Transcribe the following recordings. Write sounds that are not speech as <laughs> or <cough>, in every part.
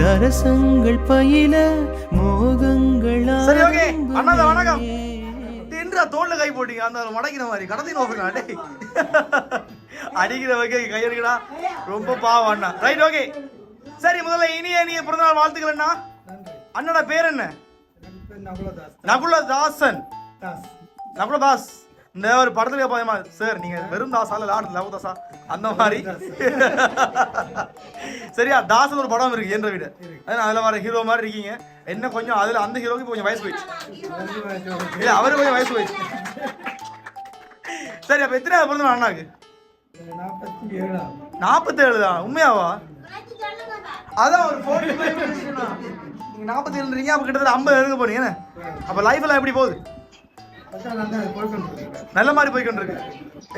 சரசங்கள் பயில மோகங்கள் சரி ஓகே. அண்ணா வணக்கம். தின்றா தோல்ல கை போட்டீங்க. அந்த மடக்கிற மாதிரி. கடத்தி நோக்கா டேய். அடிக்கிற வகை கை எடுக்கடா ரொம்ப பாவம் அண்ணா. ரைட் ஓகே சரி முதல்ல இனிய இனிய பிறந்தநாள் வாழ்த்துக்கள் அண்ணா. அண்ணனோட பேர் என்ன? நகுல தாசன் நகுல தாஸ். இந்த ஒரு படத்துல பாயமா சார் நீங்க வெறும் தாசா இல்ல லாட் லவ் தாசா. அந்த மாதிரி. சரியா? தாசன் ஒரு படம் இருக்கு என்ற வீடு. அதுல வர ஹீரோ மாதிரி இருக்கீங்க. என்ன கொஞ்சம் அதுல அந்த ஹீரோக்கு கொஞ்சம் வயசு போயிடுச்சு. இல்ல அவரு கொஞ்சம் வயசு போயிடுச்சு. சரி அப்ப எத்தனை பிறந்த அண்ணாக்கு? நாற்பத்தேழு தான் உண்மையாவா? அதான் ஒரு ஃபோர்ட்டி <laughs> ஃபைவ் நாற்பத்தி ஏழுன்றீங்க அப்ப கிட்டத்தட்ட ஐம்பது எடுக்க போறீங்க? அப்ப லைஃப் எல்லாம் எப்படி போகுது? நல்ல மாதிரி போய்கிட்டு இருக்கு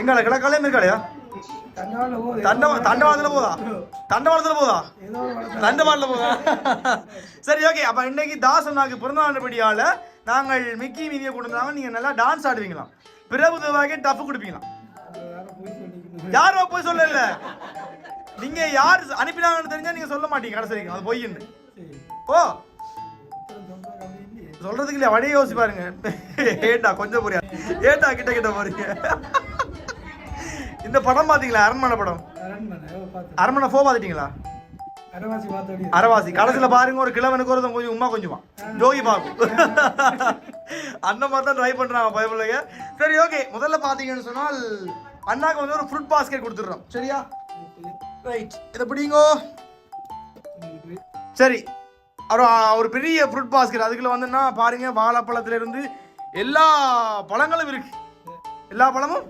எங்கால கிழக்காலே மேற்காலையா தண்டவா தண்டவாளத்துல போதா? தண்டவாளத்துல போதா? தண்டவாளத்துல போதா? சரி ஓகே அப்ப இன்னைக்கு தாசனாக்கு பிறந்த ஆண்டுபடியால நாங்கள் மிக்கி மீதியை கொடுத்தாங்க நீங்க நல்லா டான்ஸ் ஆடுவீங்களாம். பிரபு தேவாக்கே டஃப் கொடுப்பீங்களாம். யாரோ போய் சொல்லல. நீங்க யார் அனுப்பினாங்கன்னு தெரிஞ்சா நீங்க சொல்ல மாட்டீங்க கடைசி வரைக்கும் அது பொய்ன்னு. ஓ சொல்றதுக்கு இல்லையா வழியை யோசிச்சு பாருங்க. ஏண்டா கொஞ்சம் புரியா? ஏண்டா கிட்ட கிட்ட போறீங்க? இந்த படம் பாத்தீங்களா அரண்மனை படம்? அரண்மனை ஃபோ பாத்துட்டீங்களா அரவாசி கடைசியில பாருங்க ஒரு கிழவனுக்கு ஒரு கொஞ்சம் உமா கொஞ்சமா. ஜோகி பாக்கும் அந்த மாதிரி தான் ட்ரை பண்றாங்க பயப்பிள்ளைங்க சரி ஓகே முதல்ல பாத்தீங்கன்னு சொன்னால் அண்ணாக்கு வந்து ஒரு ஃப்ரூட் பாஸ்கெட் கொடுத்துடுறோம். சரியா? ரைட் இதை பிடிங்கோ. சரி. ஒரு ஒரு பெரிய ஃப்ரூட் பாஸ்கெட் அதுக்குள்ள வந்துன்னா பாருங்க வாழைப்பழத்துல இருந்து எல்லா பழங்களும் இருக்கு. எல்லா பழமும்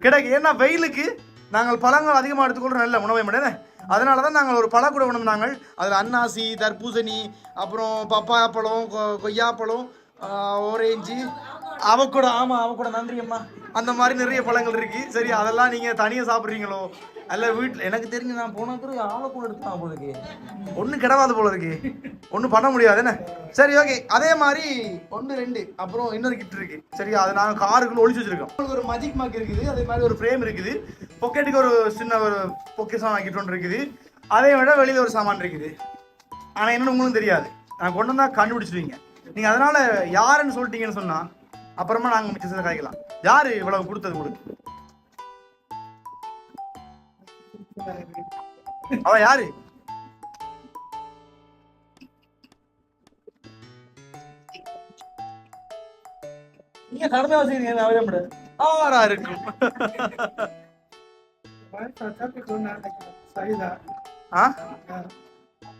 கிடைக்கும் ஏன்னா வெயிலுக்கு நாங்கள் பழங்கள் அதிகமாக எடுத்துக்கொள்கிறோம் நல்ல உணவை மடனே அதனால தான் நாங்கள் ஒரு பழக்கூட உணவு நாங்கள். அதில் அன்னாசி தர்பூசணி அப்புறம் பப்பாயா பழம் கொ- கொய்யாப்பழம் ஓரேஞ்சு அவக்கூட ஆமாம் அவக்கூட. நன்றி அம்மா அந்த மாதிரி நிறைய பழங்கள் இருக்கு. சரி அதெல்லாம் நீங்கள் தனியாக சாப்பிட்றீங்களோ? அல்ல வீட்டில் எனக்கு தெரிஞ்சு நான் போன பிறகு ஆளை கூட எடுத்தான் போல இருக்கு. ஒன்றும் கிடவாது போல இருக்கு. ஒன்றும் பண்ண முடியாது என்ன? சரி ஓகே அதே மாதிரி ஒன்று ரெண்டு அப்புறம் இன்னொரு கிட் இருக்கு. சரி அதை நாங்கள் காருக்குள்ள ஒழிச்சு வச்சிருக்கோம். உங்களுக்கு ஒரு மஜிக் மார்க் இருக்குது. அதே மாதிரி ஒரு ஃப்ரேம் இருக்குது. பொக்கெட்டுக்கு ஒரு சின்ன ஒரு பொக்கேஷன் கிட் ஒன்று இருக்குது. அதை விட வெளியில் ஒரு சாமான் இருக்குது. ஆனால் என்னன்னு உங்களுக்கும் தெரியாது. நான் கொண்டு வந்தால் கண்டுபிடிச்சிருவீங்க நீங்கள் அதனால் யாருன்னு சொல்லிட்டீங்கன்னு சொன்னால் அப்புறமா நாங்கள் மிச்சத்தை காய்க்கலாம். யாரு இவ்வளவு கொடுத்தது உங்களுக்கு அவ யாரு? நீங்க கடமை வச்சுக்கிறீங்க அவரே விட ஆறா இருக்கும். ஆ?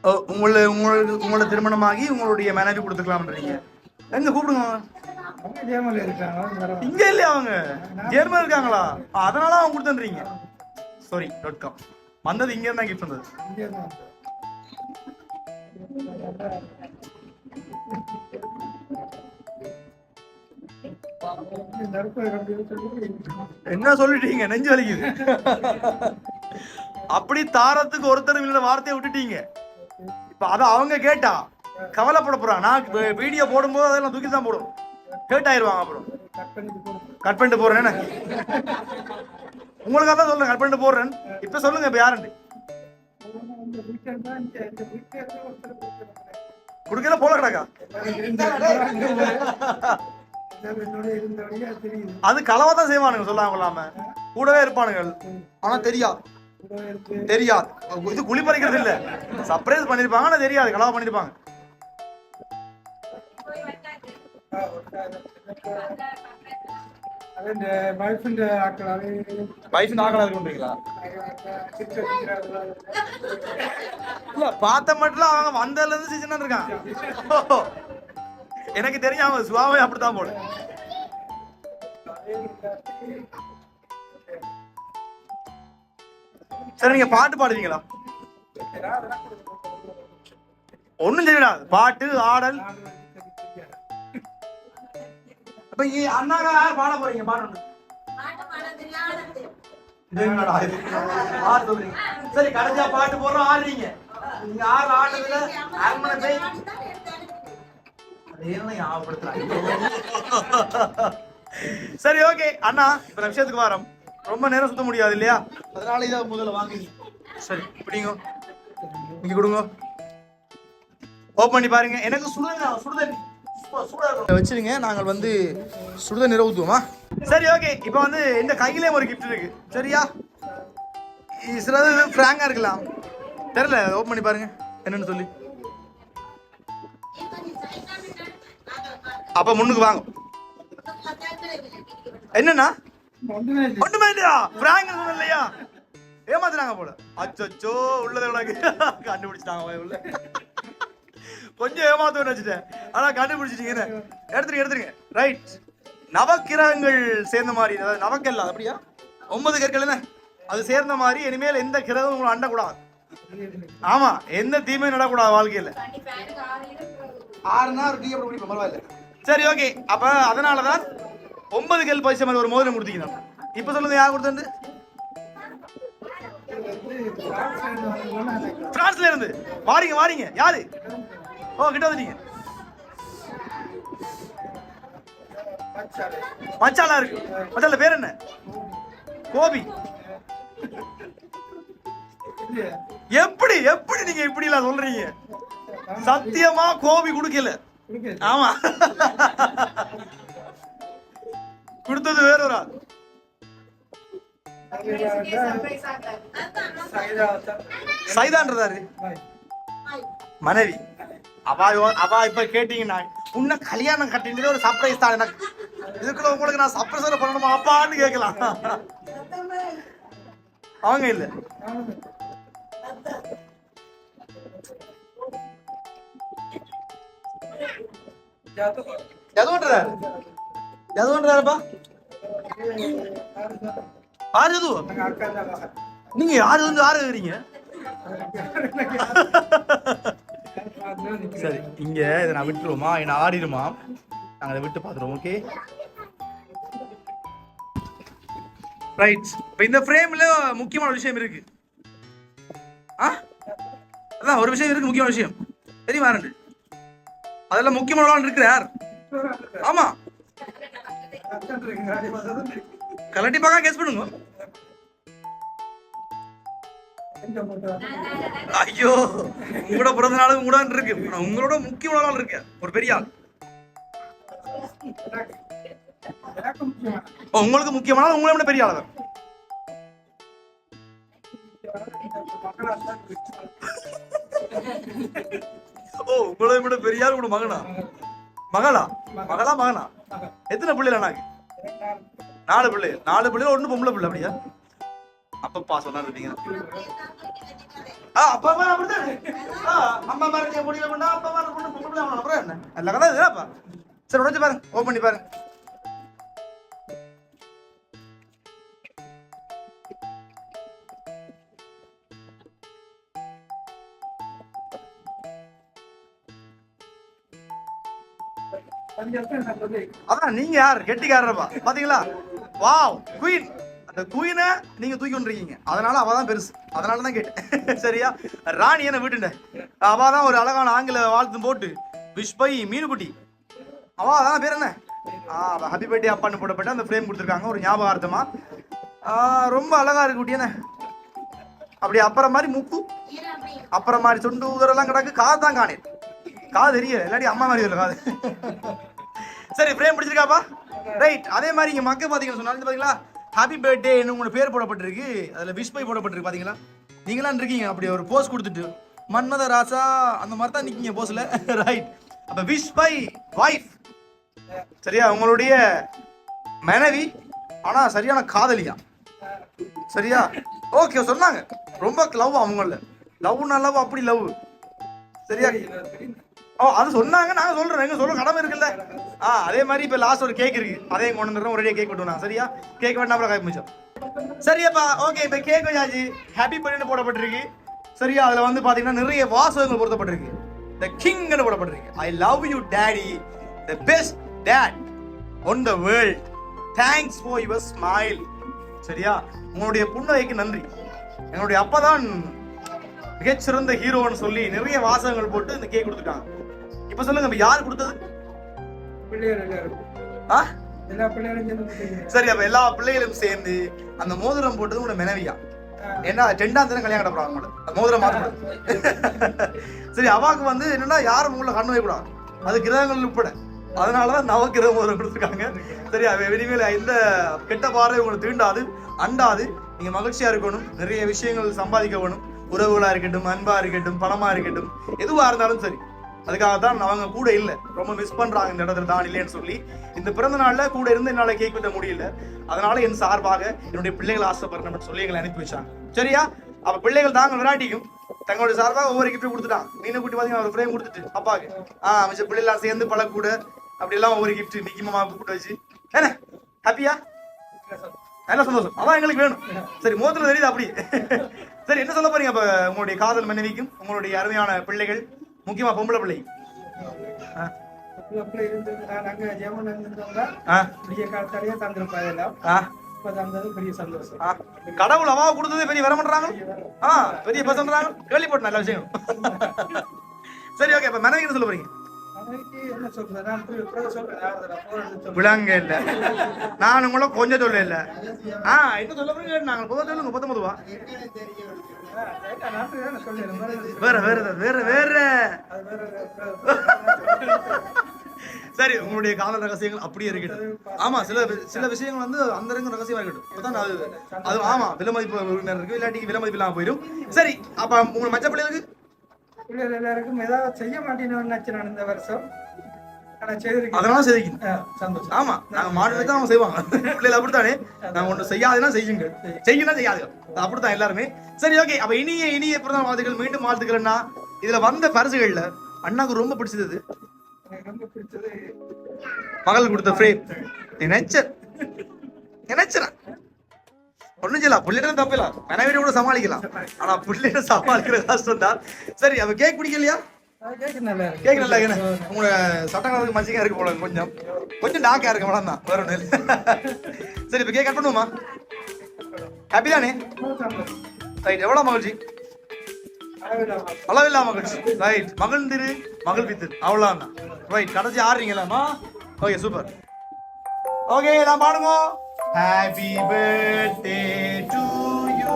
ஓ, உங்களை உங்களுக்கு உங்களோட திருமணமாகி உங்களுடைய மனைவி கொடுத்துக்கலாம்ன்றீங்க. எங்க கூப்பிடுங்க இங்க இல்லையா அவங்க? ஜெர்மன் இருக்காங்களா? அதனால அவங்க கொடுத்துன்றீங்க. சாரி டாட் காம் வந்தது இங்க இருந்தா கிஃப்ட் வந்தது. என்ன சொல்லிட்டீங்க? நெஞ்சு வலிக்குது. அப்படி தாரத்துக்கு ஒருத்தர் இல்ல வார்த்தையை விட்டுட்டீங்க. இப்ப அத அவங்க கேட்டா கவலைப்பட போறாங்க நான் வீடியோ போடும்போது அதெல்லாம் தூக்கி தான் போடும். ஹேட் ஆயிருவாங்க அப்புறம். கட் பண்ணிட்டு போறேன் என்ன? உங்களுக்காக தான் சொல்றேன் கட் பண்ணிட்டு போடுறேன் இப்ப சொல்லுங்க இப்ப யாருன்னு குடுக்கல போல கிடக்கா? அது களவா தான் செய்வானுங்க சொல்லாம கொள்ளாம. கூடவே இருப்பானுங்க. ஆனா தெரியாது. தெரியாது. இது குழி பறிக்கிறது இல்ல சர்ப்ரைஸ் பண்ணிருப்பாங்க ஆனா தெரியாது. களவா பண்ணிருப்பாங்க. വൈഫിന്റെ ആക്കളാണ് வயசு நாங்களா இருக்குன்றீங்களா இல்ல பார்த்த மட்டும் அவங்க வந்ததுல இருந்து சீசன் இருக்கான் ஓ, எனக்கு தெரியும் அவன் சுவாவே அப்படித்தான் போல சரி நீங்க பாட்டு பாடுவீங்களா ஒண்ணும் தெரியாது பாட்டு ஆடல் அப்ப இங்க யார் பாட போறீங்க? பாடணும். சரி கடைசியா பாட்டு போடுறோம் ஆடுறீங்க. நீங்க ஆறு ஆடுறதுல அரண்மனை போய் சரி ஓகே. அண்ணா இப்ப நான் விஷயத்துக்கு வரோம். ரொம்ப நேரம் சுத்த முடியாது இல்லையா? அதனால இதை முதல்ல வாங்குங்க. சரி பிடிங்க. இங்க கொடுங்க. ஓப்பன் பண்ணி பாருங்க. எனக்கு சுடுதண்ணி சுடுதண்ணி. வச்சிருங்க. நாங்கள் வந்து சுடுதண்ணீரை ஊற்றுவோமா சரி ஓகே இப்போ வந்து இந்த கையிலே ஒரு கிஃப்ட் இருக்கு. சரியா? சிலது ஃப்ராங்கா இருக்கலாம். தெரியல ஓப்பன் பண்ணி பாருங்க. என்னன்னு சொல்லி. அப்ப முன்னுக்கு வாங்க. என்னன்னா ஒண்ணுமே இல்லையா பிராங்க் இல்லையா? ஏமாத்துறாங்க போல. அச்சோ உள்ளதை <laughs> கண்டுபிடிச்சிட்டாங்க உள்ள கொஞ்சம் ஏமாத்துவேன்னு வச்சுட்டேன் ஆனா கண்டுபிடிச்சிட்டீங்க. எடுத்துருங்க எடுத்துருங்க. ரைட் நவக்கிரகங்கள் சேர்ந்த மாதிரி அதாவது நவக்கல்ல அப்படியா? ஒன்பது கற்கள் என்ன? அது சேர்ந்த மாதிரி இனிமேல் எந்த கிரகம் உங்களை அண்டக்கூடாது. ஆமா எந்த தீமையும் நடக்கூடாது வாழ்க்கையில. ஆறுனா ஒரு டீ அப்படி பரவாயில்ல. சரி ஓகே அப்ப அதனாலதான் ஒன்பது கல் பைசா மாதிரி ஒரு மோதிரம் கொடுத்தீங்க. இப்ப சொல்லுங்க யார் கொடுத்தது? பிரான்ஸ்ல இருந்து. வாரிங்க வாரிங்க. யாரு? ஓ கிட்ட வந்துட்டீங்க. மச்சாலா இருக்கு. மச்சால பேர் என்ன? கோபி. எப்படி எப்படி நீங்க இப்படி எல்லாம் சொல்றீங்க? சத்தியமா கோபி குடுக்கல. ஆமா. கொடுத்தது வேற ஒரு ஆள். சைதான்றதாரு. மனைவி. அவா அவா இப்ப கேட்டீங்கன்னா உன்ன கல்யாணம் கட்டினது ஒரு சர்ப்ரைஸ் தான் எனக்கு. இதுக்குள்ள உங்களுக்கு நான் சர்ப்ரைஸ் பண்ணணுமா? அப்பான்னு கேட்கலாம். அவங்க இல்ல. எது பண்றாரு? எது எது? நீங்க யாரு வந்து யாரு இருக்கிறீங்க சரி இங்க இதை நான் விட்டுருவோமா? என்ன ஆடிடுமா? நாங்க அதை விட்டு பார்த்துருவோம் ஓகே ரைட் இப்போ இந்த ஃப்ரேம்ல முக்கியமான விஷயம் இருக்கு. ஆ? அதான் ஒரு விஷயம் இருக்கு முக்கியமான விஷயம். தெரியுமா ரெண்டு அதெல்லாம் முக்கியமான இருக்கிறார் ஆமா. கலட்டி பார்க்க கேஸ் பண்ணுங்க. ஐயோ உங்களோட பிறந்த நாள் உங்களோட இருக்கு. உங்களோட முக்கிய நாள் இருக்கு ஒரு பெரிய ஆள். உங்களுக்கு முக்கியமான உங்களை விட பெரிய ஆள்? ஓ உங்களை விட பெரிய ஆள் உங்களோட மகனா? மகளா? மகளா மகனா? எத்தனை பிள்ளைகள் அண்ணாக்கு? நாலு பிள்ளை. நாலு பிள்ளைகள் ஒண்ணு பொம்பளை பிள்ளை அப்படியா? அப்பப்பா சொன்னார் இருப்பீங்க ஆ அப்பா அம்மா அப்படிதான் ஆ அம்மா மாதிரி முடியல பண்ணா அப்பா மாதிரி பொண்ணு பொம்பளை அப்புறம் என்ன? நல்ல கதை இதுதான்ப்பா சரி உடச்சு பாருங்க ஓப்பன் பண்ணி பாருங்க. அதான் நீங்க யார்? கெட்டிக்காரப்பா பாத்தீங்களா? வாவ் குயின் அந்த குயினை நீங்க தூக்கி கொண்டிருக்கீங்க. அதனால அவ தான் பெருசு. அதனால தான் கேட்டேன். <laughs> சரியா? ராணி என்ன வீட்டுண்ட அவ தான் ஒரு அழகான ஆங்கில வாழ்த்து போட்டு விஷ் பை மீனுக்குட்டி. அவ அதான் பேர் என்ன? ஆ ஹாப்பி பர்த்டே அப்பான்னு போடப்பட்ட அந்த ஃப்ரேம் கொடுத்துருக்காங்க. ஒரு ஞாபகார்த்தமா. ரொம்ப அழகா இருக்கு குட்டி என்ன? அப்படி அப்புறம் மாதிரி முக்கு அப்புறம் மாதிரி சுண்டு உதரெல்லாம் கிடக்கு. காது தான் காணேன். காது தெரியல. இல்லாட்டி அம்மா மாதிரி இல்லை காது. <laughs> சரி ஃப்ரேம் பிடிச்சிருக்காப்பா? ரைட் அதே மாதிரி இங்க மக்கள் பாத்தீங்கன்னு சொன்னாலும் பாத்தீங்களா? ஹாப்பி பர்த்டே உங்களோட பேர் போடப்பட்டிருக்கு. அதுல விஷ் பை போடப்பட்டிருக்கு பாத்தீங்களா? நீங்களாம் இருக்கீங்க அப்படி ஒரு போஸ் கொடுத்துட்டு. மன்மத ராசா அந்த மாதிரி தான் நிக்கீங்க போஸ்ல ரைட் <laughs> அப்ப விஷ் பை வைஃப் சரியா? உங்களுடைய மனைவி ஆனா சரியான காதலியா? சரியா? ஓகே சொன்னாங்க. ரொம்ப லவ் அவங்கள. லவ்னா லவ் அப்படி லவ் சரியா? ஓ அது சொன்னாங்க நாங்க சொல்றோம். எங்க சொல்ல கடமை இருக்குல்ல. ஆ அதே மாதிரி இப்ப லாஸ்ட் ஒரு கேக் இருக்கு. அதையும் கொண்டு வந்துடுறோம் ஒரே கேக் விட்டுனா சரியா? கேக் வேண்டாம் அப்புறம் காய் முடிச்சோம் சரியாப்பா ஓகே இப்ப கேக் வச்சாச்சு ஹாப்பி பர்த்டே போடப்பட்டிருக்கு. சரியா? அதுல வந்து பாத்தீங்கன்னா நிறைய வாசகங்கள் பொருத்தப்பட்டிருக்கு. த கிங்னு போடப்பட்டிருக்கு. I love you daddy the best dad on the world thanks for your smile சரியா? உங்களுடைய புன்னகைக்கு நன்றி. என்னுடைய அப்பா தான் மிகச்சிறந்த ஹீரோன்னு சொல்லி நிறைய வாசகங்கள் போட்டு இந்த கேக் கொடுத்துட்டாங்க. இப்ப சொல்லுங்க இப்ப யார் கொடுத்தது. சரி அப்ப எல்லா பிள்ளைகளும் சேர்ந்து அந்த மோதிரம் போட்டது உங்களோட மனைவியா. ஏன்னா ரெண்டாம் தினம் கல்யாணம் கட்டப்படுறாங்க அவங்களோட. மோதிரம் மாற்றக்கூடாது <laughs> சரி அவாக்கு வந்து என்னன்னா யாரும் உங்களை கண்ணு வைக்கூடாது அது கிரகங்கள் உட்பட. அதனாலதான் நவக்கிரக மோதிரம் கொடுத்துருக்காங்க. சரியா இனிமேல் எந்த கெட்ட பார்வை உங்களை தீண்டாது அண்டாது. நீங்க மகிழ்ச்சியா இருக்கணும் நிறைய விஷயங்கள் சம்பாதிக்க வேணும். உறவுகளா இருக்கட்டும் அன்பா இருக்கட்டும் பணமா இருக்கட்டும் எதுவா இருந்தாலும் சரி. அதுக்காக தான் அவங்க கூட இல்லை. ரொம்ப மிஸ் பண்றாங்க இந்த இடத்துல தான் இல்லைன்னு சொல்லி. இந்த பிறந்த நாள்ல கூட இருந்து என்னால கேக் வெட்ட முடியல. அதனால என் சார்பாக என்னுடைய பிள்ளைகள் ஆசைப்படுறேன் சொல்லி எங்களை அனுப்பி வச்சாங்க. சரியா? அப்ப பிள்ளைகள் தாங்க விராட்டிக்கும் தங்களுடைய சார்பாக ஒவ்வொரு கிஃப்ட்டும் கொடுத்துட்டான் மீனை குட்டி பாத்தீங்கன்னா ஒரு ஃப்ரேம் கொடுத்துட்டு அப்பாவுக்கு. ஆ மிச்ச பிள்ளைலாம் சேர்ந்து பழக்கூட. அப்படி எல்லாம் ஒவ்வொரு கிஃப்ட் நிக்கி மாமா கூப்பிட்டு வச்சு. என்ன? ஹாப்பியா நல்ல சந்தோஷம். அதான் எங்களுக்கு வேணும். சரி முகத்துல தெரியுது அப்படி? சரி என்ன சொல்ல போறீங்க அப்ப உங்களுடைய காதல் மனைவிக்கும் உங்களுடைய அருமையான பிள்ளைகள்? முக்கியமா பொம்பளை பிள்ளை. அப்படி அங்க ஜெர்மன் இருந்தவங்க ஆ, பெரிய காலத்தாலேயே தந்திருப்பாங்க எல்லாம். இப்ப. கடவுள் அவாவை கொடுத்ததே பெரிய வர பண்றாங்க ஆ பெரிய பசன்றாங்க? கேள்விப்பட்ட நல்ல விஷயம். <laughs> சரி ஓகே அப்ப மனைவி சொல்ல போறீங்க. நான் விளங்க இல்ல. நான் உங்களை கொஞ்சம் சொல்ல இல்ல. ஆ என்ன சொல்ல போறீங்க நாங்க பொதுவா சொல்லுங்க பத்தொன்பதுவா வேற வேற வேற வேற சரி உங்களுடைய காதல் ரகசியங்கள் அப்படியே இருக்கட்டும். ஆமா சில சில விஷயங்கள் வந்து அந்தரங்க ரகசியமா இருக்கட்டும். அது அது ஆமா விலை மதிப்பு இருக்கு. இல்லாட்டி விலை மதிப்பு இல்லாம போயிடும். சரி அப்ப உங்களுக்கு மச்ச பிள்ளைகளுக்கு பிள்ளைகள் எல்லாருக்கும் ஏதாவது செய்ய மாட்டேன்னு நான் இந்த வருஷம். செதுக்கணும் ஆ, சந்தோஷம். ஆமா நாங்க மாடு தான் செய்வாங்க பிள்ளைகள் அப்படித்தானே? நாங்க ஒண்ணு செய்யாதுன்னா செய்யுங்க. செய்யுன்னா செய்யாதுங்க. அது அப்படித்தான் எல்லாருமே. சரி ஓகே அப்ப இனிய இனிய பிறந்த வாழ்த்துக்கள். மீண்டும் வாழ்த்துக்கள்னா இதுல வந்த பரிசுகள்ல அண்ணாக்கு ரொம்ப பிடிச்சது ரொம்ப பிடிச்சது மகள் கொடுத்த ஃப்ரேம் நினைச்ச நினைச்சேன்? ஒண்ணும் செய்யலாம். பிள்ளைகிட்ட தப்பிடலாம். மனைவிட கூட சமாளிக்கலாம். ஆனா பிள்ளைகிட்ட சமாளிக்கிற கஷ்டம் தான் சரி அப்ப கேக் பிடிக்கலையா? கேக் நல்லா இருக்கு. உங்களோட சட்டங்களுக்கு மச்சிக்கா இருக்கு போல கொஞ்சம். கொஞ்சம் டாக்கா இருக்கு மேடம் தான் வேற ஒண்ணு இல்ல. சரி இப்ப கேக் கட் பண்ணுவோமா? ஹாப்பி தானே? ரைட் எவ்வளவு மகிழ்ச்சி? அளவில்லா மகிழ்ச்சி. ரைட் மகள் திரு மகள் வித்து அவ்வளவுதான். ரைட் கடைசி ஆடுறீங்களாமா ஓகே சூப்பர் ஓகே நான் பாடுங்க. Happy birthday to you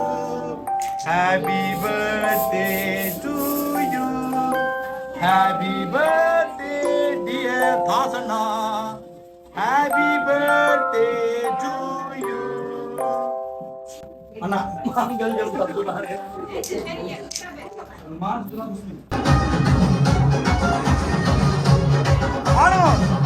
happy birthday to you happy birthday dear Dasana happy birthday to you அண்ணா மாங்கல்யம் தந்துள்ளாரே ஆடுவோம்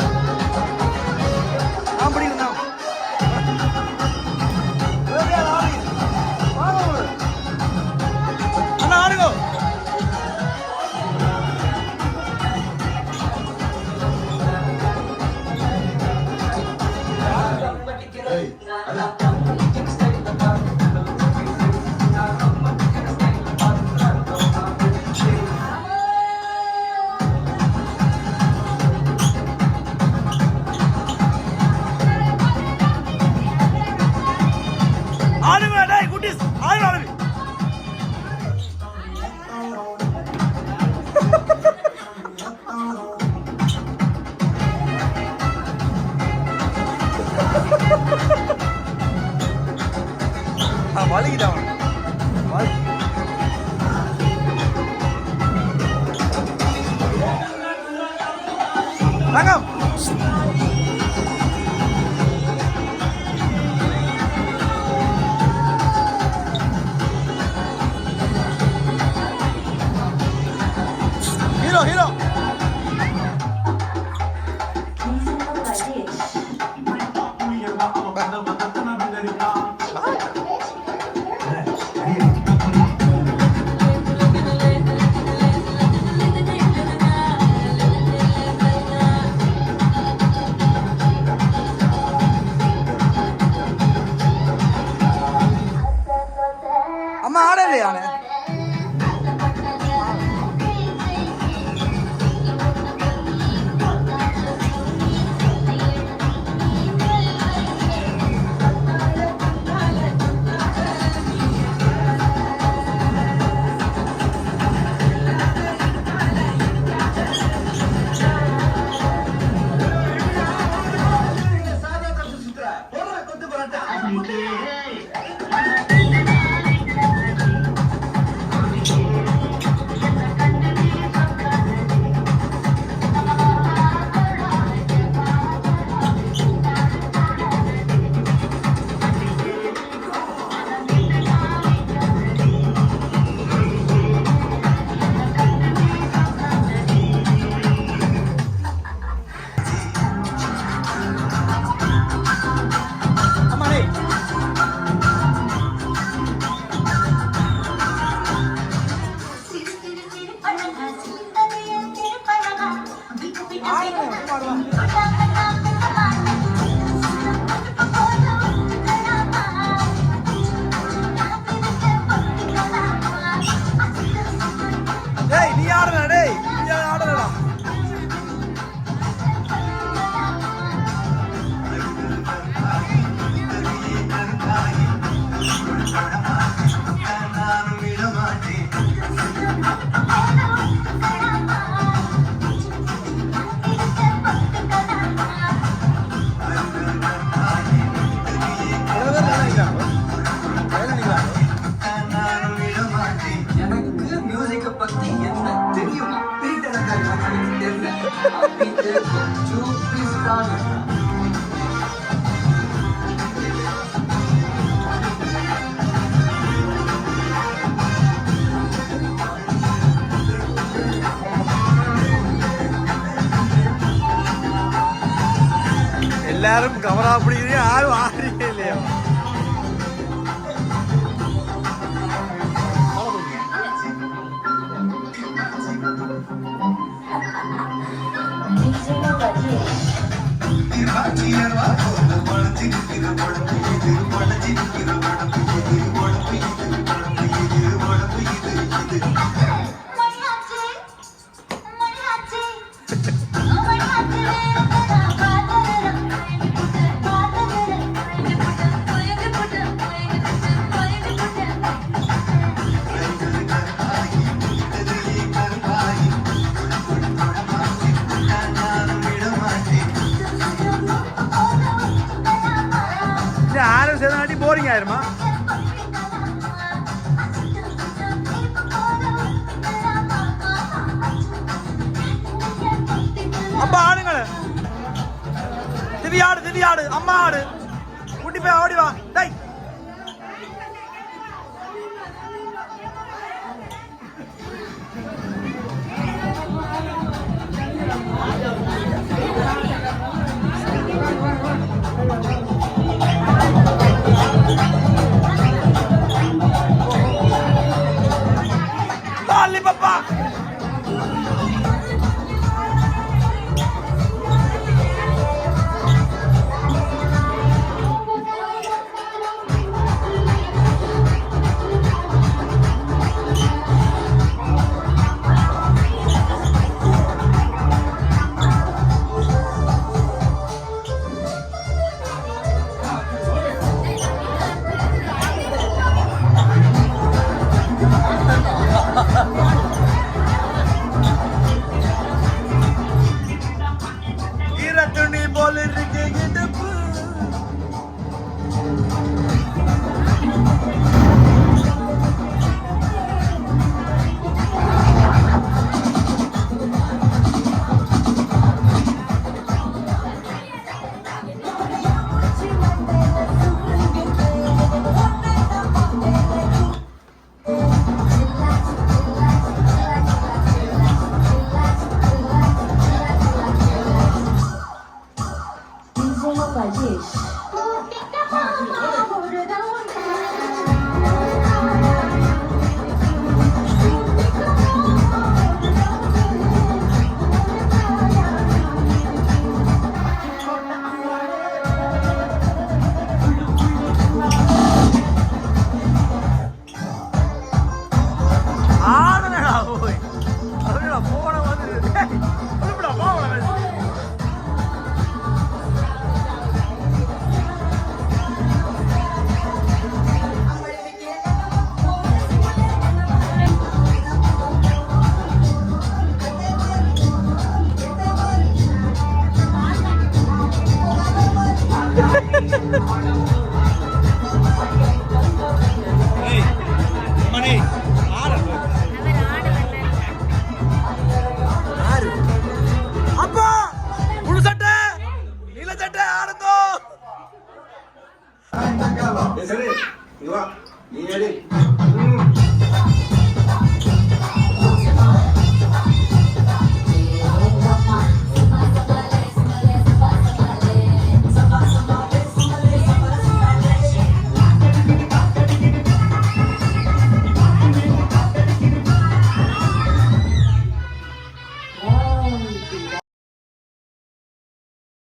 ஹீரோ ஹீரோ அம்மா ஆடலையானே போரிங் ஆயிருமா? அப்பா ஆடுங்களே. திவ்யாடு திவ்யாடு அம்மா ஆடு. குட்டி போய் ஓடி வா.